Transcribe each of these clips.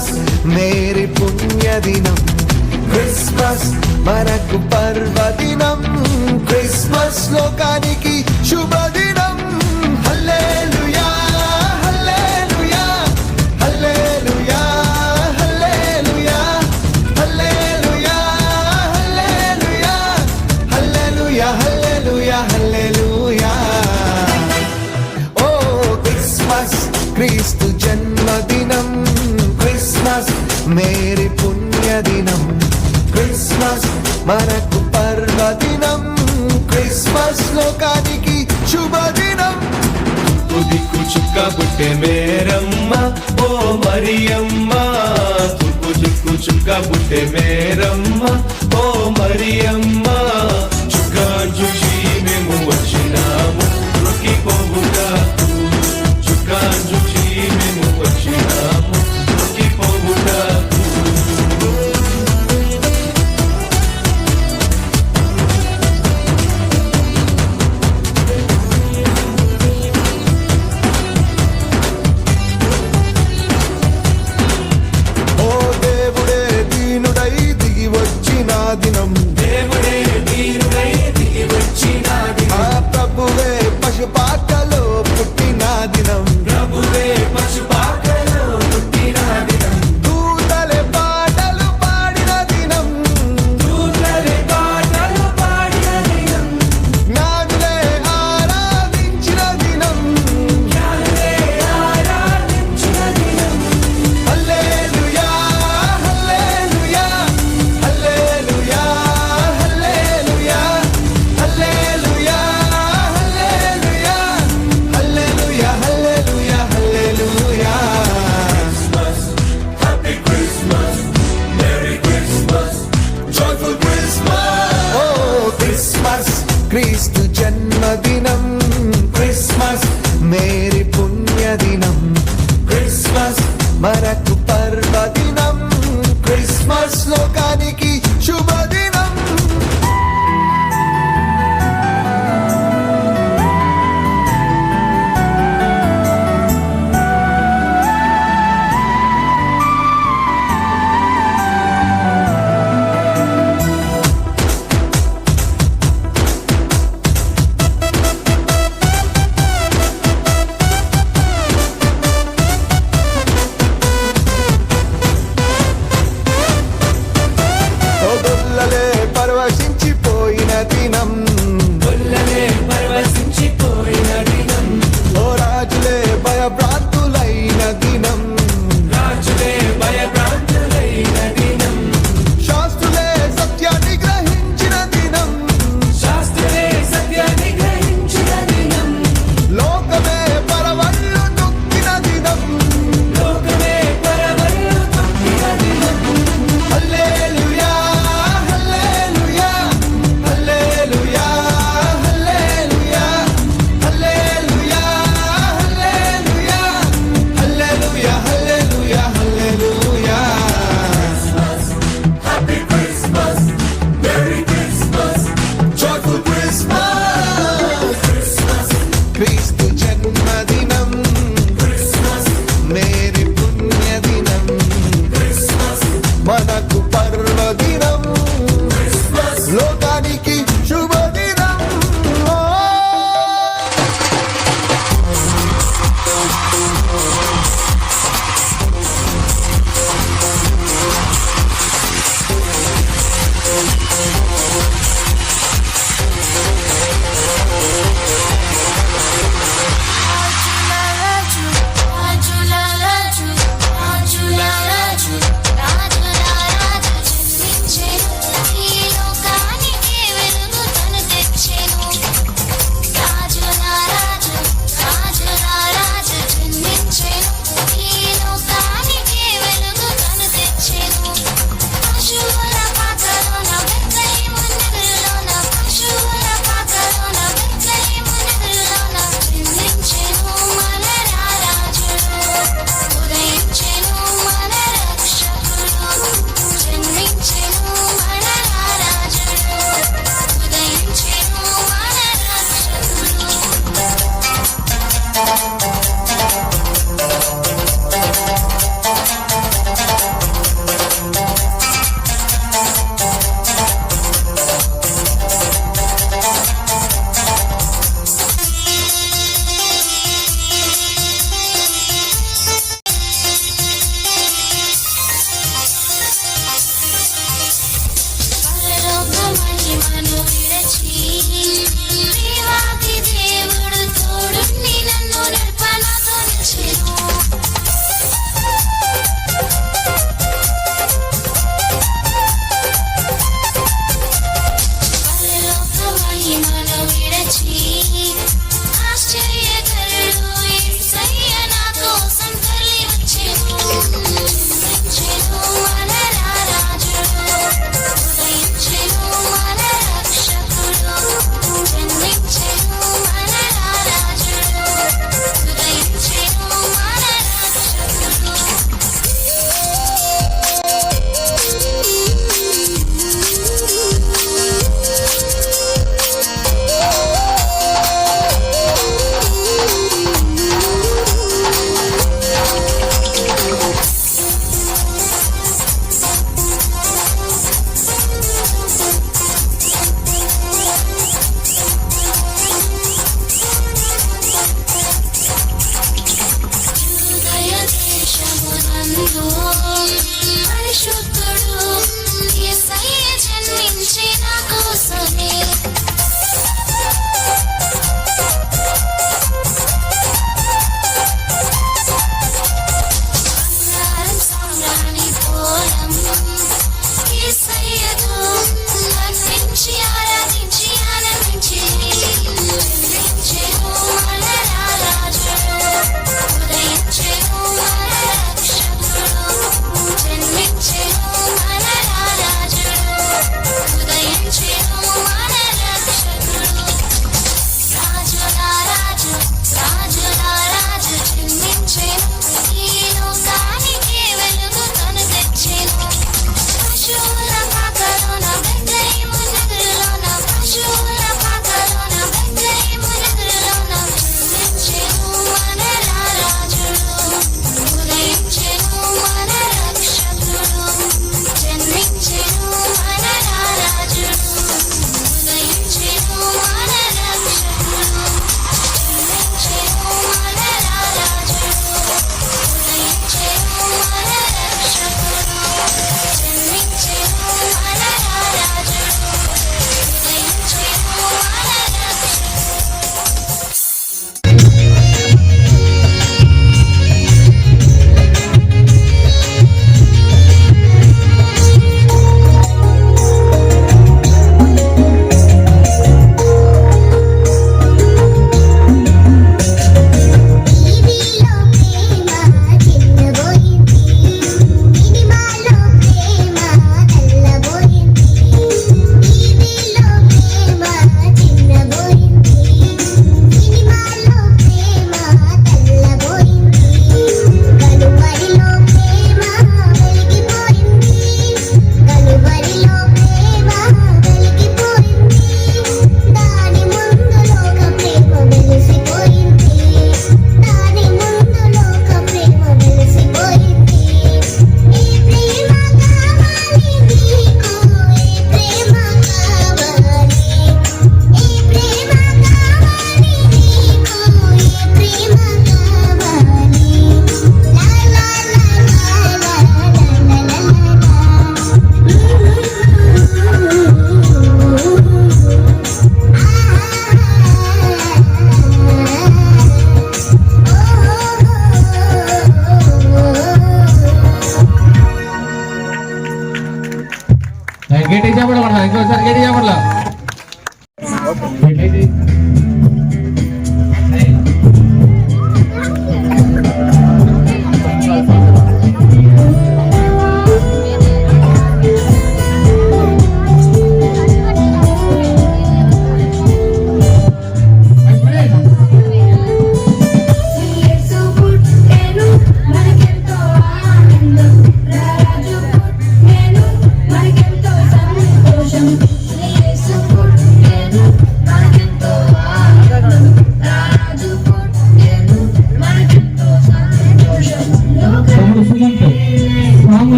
us. మనకు పర్వదినం Christmas లోకానికి శుభదినం. తుదికు చుక్క బుట్టే మేరమ్మ ఓ మరియమ్మ. తుక్కు చుక్కు చుక్క బుట్టే మేరమ్మ ఓ మరియమ్మ.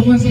Vamos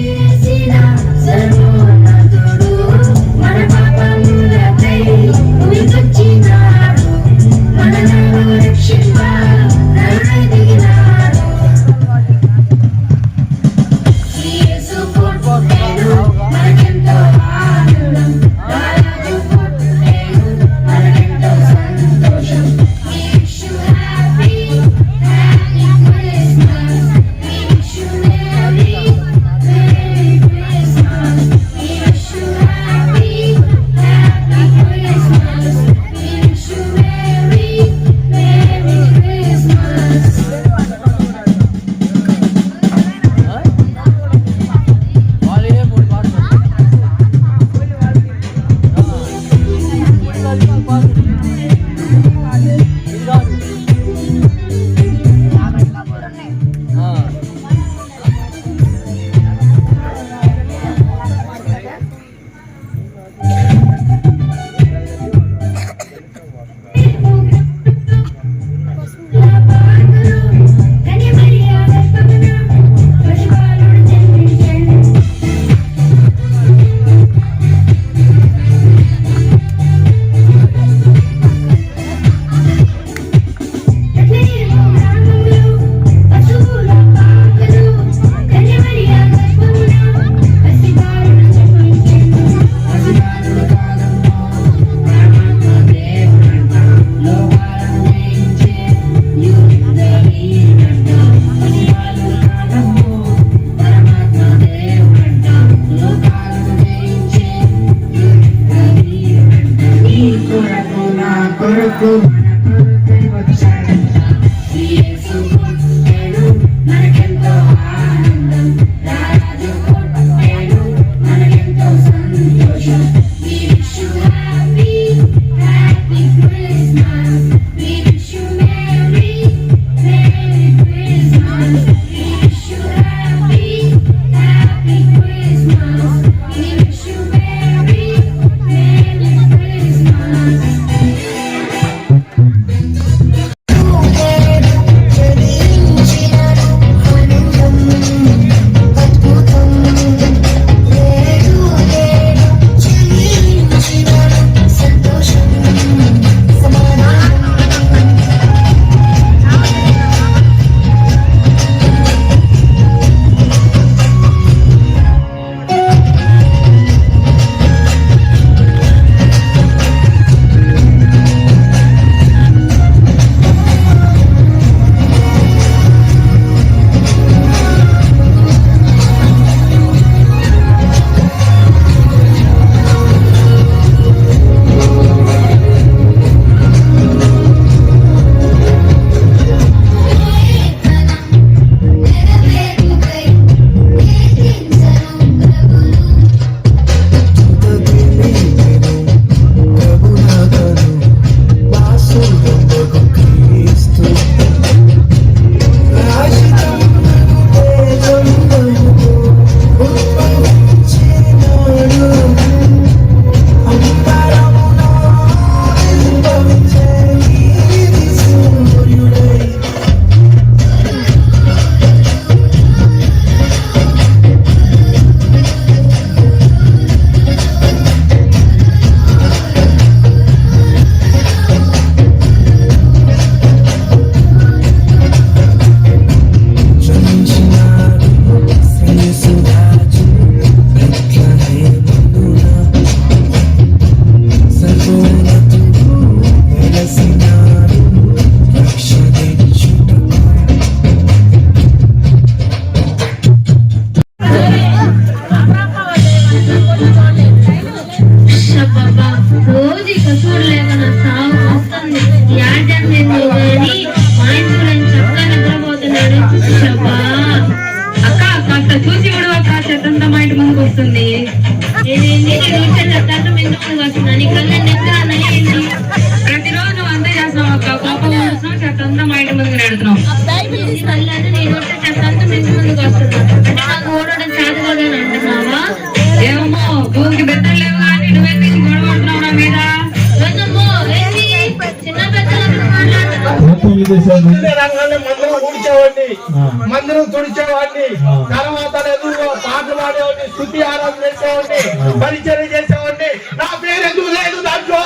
రంగాన్ని మందిరం తుడిచేవాడిని ఆ. మందిరం తుడిచేవాడిని. తర్వాత ఎదురుగా పాటలు పాడేవాడిని స్థుతి ఆరాధన చేసేవాడిని పరిచయం చేసేవాడిని. నా పేరు ఎందుకు లేదు దాంట్లో?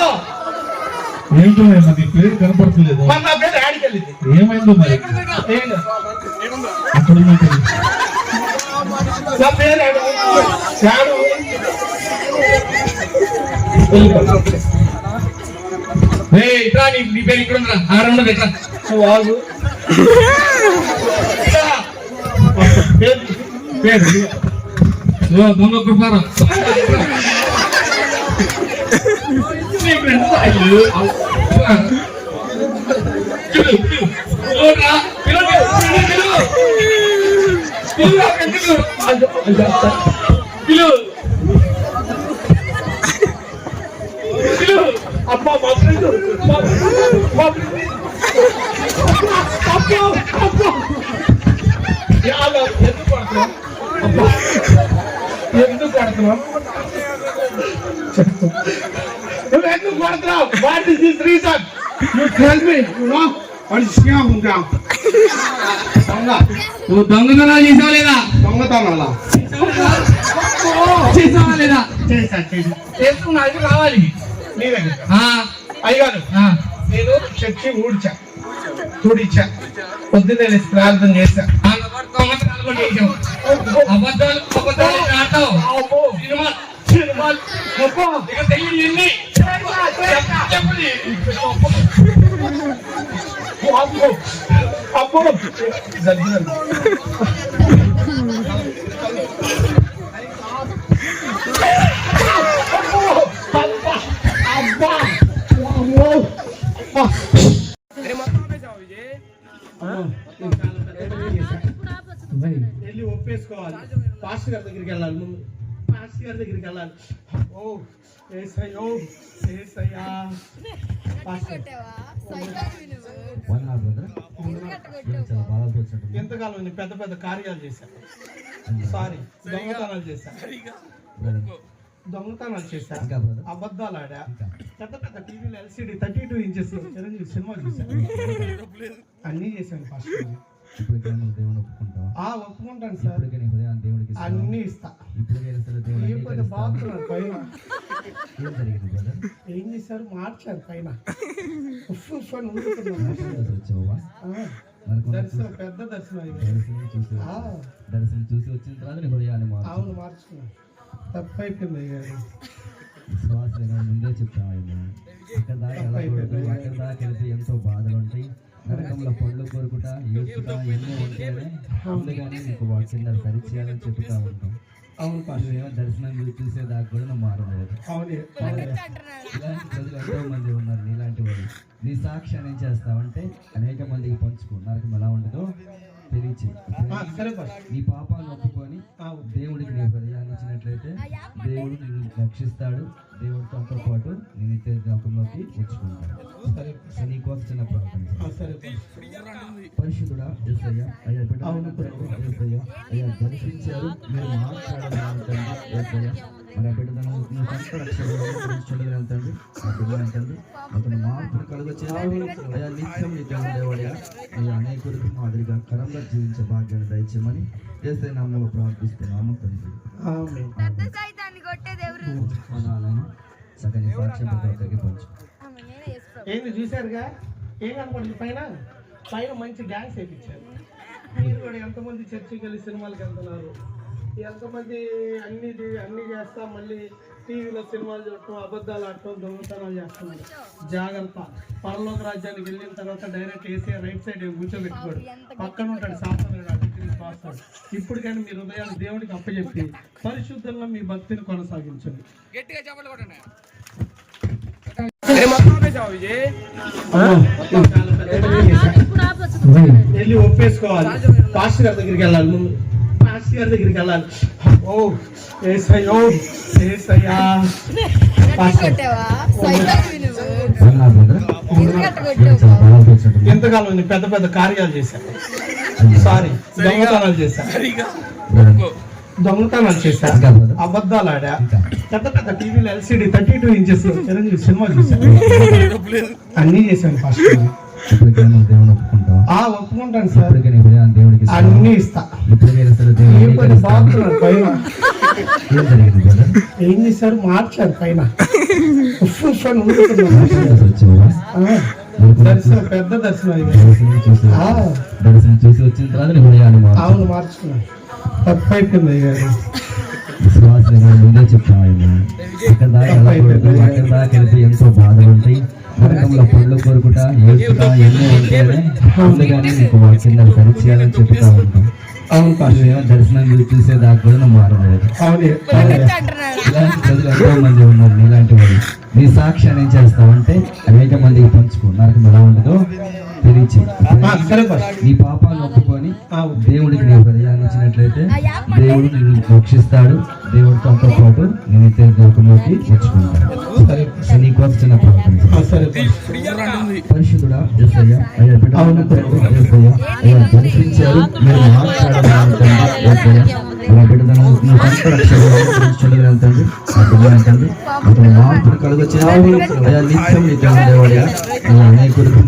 ఏంటో నీ పేరు కనపడతలేదు. మరి నా పేరు ఆడికెళ్ళింది ఏమైందో మరి? అక్కడ నా పేరు నీ పేరు ఇక్కడ ఉందిరా ఆడ ఉండదు ఇట్రా నువ్వు ఆగు. ఇలా. పేరు పేరు ఓ, దొంగ ఎందుకు కొడుతున్నావు. నువ్వు ఎందుకు కొడుతున్నావు what is this reason you tell me you know what is here ఉందా దొంగ నువ్వు దొంగతనాలు చేసావా లేదా దొంగతనాలా చేసావా లేదా చేసా చేసా చేస్తున్నా అది కావాలి నీ దగ్గర ఆ, అయ్యగారు ఆ. నేను చర్చి ఊడ్చా తుడిచా పొద్దున్నే లేచి ప్రార్థన చేశా ఆ నవ్వడు దొంగతనాలు కూడా చేసావు. అబద్ధాలు అబద్ధాలు ఆడతావు అబ్బో సినిమా సినిమాలు అబ్బో ఇక తెలియదు ఎన్ని చెప్పండి అబ్బో అబ్బో జరిగినది అబ్బా అబ్బా అమ్మో అబ్బా వెళ్ళి ఒప్పేసుకోవాలి. పాస్టర్ గారి దగ్గరికి వెళ్ళాలి ముందు. పాస్టర్ గారి దగ్గరికి వెళ్ళాలి. ఓ ఏసయ్యో ఏసయ్యా ఎంతకాలం పెద్ద పెద్ద కార్యాలు చేశాను సారీ దొంగతనాలు చేశాను దొంగతనాలు చేశా. అబద్ధాలు ఆడా పెద్ద పెద్ద టీవీలో LCD thirty two inches Chiranjeevi cinema చూశాను అన్నీ చేశాను ఫస్ట్ ఆ ఒప్పుకుంటాను సార్? అన్నీ ఇస్తా. ఇప్పటికైనా సరే దేవుని ఏ పెద్ద అంగీకరిస్తావా? బాగుతున్నారు పైన. ఏం చేశారు? మార్చారు పైన. దర్శనం పెద్ద దర్శనం దర్శనం చూసి వచ్చిన తర్వాత హృదయాన్ని అవును మార్చుకున్నా తప్పైపోయింది అయ్యారు విశ్వాసం ఏమైనా ముందే చెప్తామయ్యా ఇక్కడ దాకా వెళ్ళకూడదు అక్కడ దాకా వెళ్తే ఎంతో బాధలు ఉంటాయి. నరకంలో పళ్ళు కొరుకుట ఎన్నో ఉంటాయని. అందుకని నీకు వాక్యం సరి చేయాలని చెప్తా ఉంటాం. అవును నువ్వేమో దర్శనం చూసి చూసేదాకా కూడా మారలేదు. ఇలాంటి ప్రజలు ఎంతో మంది ఉన్నారు నీలాంటి వాళ్ళు. నీ సాక్ష్యాన్ని ఏం చేస్తావంటే అనేక మందికి పంచుకో. నరకం ఎలా ఉంటుందో పాస్టర్ నీ పాపాలను ఒప్పుకొని దేవుడికి నీ హృదయాన్ని ఇచ్చినట్లయితే దేవుడు నిన్ను రక్షిస్తాడు. దేవుడితో పాటు నీ నిత్య సరే. సో నీ కోసం చిన్న ప్రార్థన పరిశుద్ధుడా ఎస్ఐయ అయ్యా బిడ్డ అయ్యా దర్శించారు. మీరు మాట్లాడాలంటే ఎస్ఐయ మరి ఆ రక్షణ తండ్రి ఆ బిడ్డను తండ్రి అతను మార్పును కలుగచేయాలి అయ్యా నిత్యం నీ దేవుడేవాడిగా అయ్యా అనేకులకు మాదిరిగా కరంగా జీవించే భాగ్యాన్ని దయచేయమని ఎస్ఐ నామంలో ప్రార్థిస్తున్నాము తండ్రి. సగని సాక్ష్యం ప్రతి ఒక్కరికి పంచు ఏంది చూశారుగా? ఏం కనపడుతుంది పైన? పైన మంచి డ్యాన్స్ వేయించారు. మీరు కూడా ఎంతమంది చర్చికి వెళ్ళి సినిమాలకు వెళ్తున్నారు? ఎంతమంది అన్ని అన్ని చేస్తా మళ్ళీ టీవీలో సినిమాలు చూడటం అబద్ధాలు ఆడటం దొంగతనాలు చేస్తున్నారు జాగ్రత్త. పరలోక రాజ్యానికి వెళ్ళిన తర్వాత డైరెక్ట్ వేసే రైట్ సైడ్ కూర్చోబెట్టుకోడు. పక్కన ఉంటాడు శాస్త్రం పాస్తాడు ఇప్పటికైనా మీ హృదయాన్ని దేవుడికి అప్పచెప్పి పరిశుద్ధంగా మీ భక్తిని కొనసాగించండి. గట్టిగా చెప్పండి కొట్టండి. వెళ్ళి ఒప్పేసుకోవాలి. పాస్టర్ గారి దగ్గరికి వెళ్ళాలి ముందు. గారి దగ్గరికి వెళ్ళాలి. ఓ ఏసయ్యో ఏసయ్యా. ఎంతకాలం పెద్ద పెద్ద కార్యాలు చేశాను సారీ దొంగతనాలు చేశాను brother. దొంగతనాలు చేశాను? అబద్ధాలు ఆడా. పెద్ద పెద్ద టీవీలో LCD thirty two inches Chiranjeevi cinema చూశాను అన్నీ చేశాను ఫస్ట్ ఒప్పుకుంటాను సార్. దేవుడికి? అన్నీ ఇస్తా. దేవుని మీరు అంగీకరిస్తావా? బాగుతున్నారు పైన ఏం జరిగింది brother? ఏం చేశారు మార్చారు పైన. ఉఫ్ ఉఫ్ అని వచ్చావా? ఆ, దర్శనం పెద్ద దర్శనం ఇది దర్శనం చూసి ఆ, దర్శనం చూసి వచ్చిన తర్వాత నీ హృదయాన్ని మార్చు. అవును మార్చుకున్నాను తప్పు అయిపోయింది అయ్యారు విశ్వాసంగా ముందే దాకా వెళ్ళకూడదు అక్కడ దాకా వెళ్తే ఎంతో బాధలు ఉంటాయి. నరకంలో పళ్ళు కొరుకుట ఏడుపుట ఎన్నో ఉంటాయని. అందుకని నీకు వాక్యం సరి చేయాలని చెప్తా ఉంటాం. అవును నువ్వేమో దర్శనం చూసి దాకా కూడా నువ్వు మారలేదు ఇలాంటి ప్రజలు ఎంతో మంది ఉన్నారు నీలాంటి వాడు నీ సాక్ష్యాన్ని ఏం చేస్తావంటే అనేక మందికి పంచుకో నరకం ఎలా ఉండదో తెలియచి నీ పాపాలను ఒప్పుకొని దేవుడికి నీ హృదయాన్ని ఇచ్చినట్లయితే దేవుడు నిన్ను రక్షిస్తాడు. దేవుడితో పాటు నేను ఇతర దేవుడిలోకి వచ్చుకుంటాడు సరే. సో నీ కోసం చిన్న ప్రార్థన పరిశుద్ధుడా అయ్యా బిడ్డ అవును అయ్యా దర్శించారు మీరు రక్షణ అతను అయ్యా నిత్యం అనేకులకు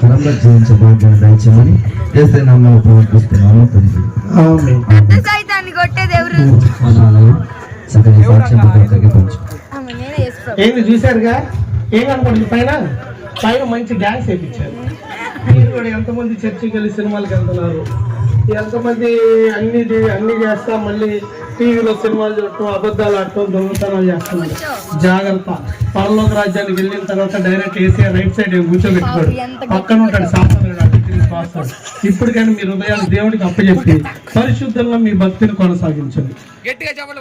కరంగా జీవించే భాగ్యాన్ని దయచేయమని ప్రవర్తిస్తున్నాను తండ్రి. కొట్టేది ఎవరు ఏంది చూశారుగా? ఏం కనపడుతుంది పైన? పైన మంచి డ్యాన్స్ వేయించారు మీరు కూడా ఎంతమంది చర్చికి వెళ్ళి సినిమాలకు వెళ్తున్నారు? ఎంతమంది అన్ని అన్ని చేస్తా మళ్ళీ టీవీలో సినిమాలు చూడటం అబద్ధాలు ఆడటం దొంగతనాలు చేస్తున్నారు. జాగ్రత్త. పరలోక రాజ్యానికి వెళ్ళిన తర్వాత డైరెక్ట్ వేసే రైట్ సైడ్ కూర్చోబెట్టుకోడు. పక్కన ఉంటాడు శాస్త్రం ఇప్పటికైనా మీ హృదయాన్ని దేవుడికి అప్పచెప్పి పరిశుద్ధంలో మీ భక్తిని కొనసాగించండి. గట్టిగా చెప్పండి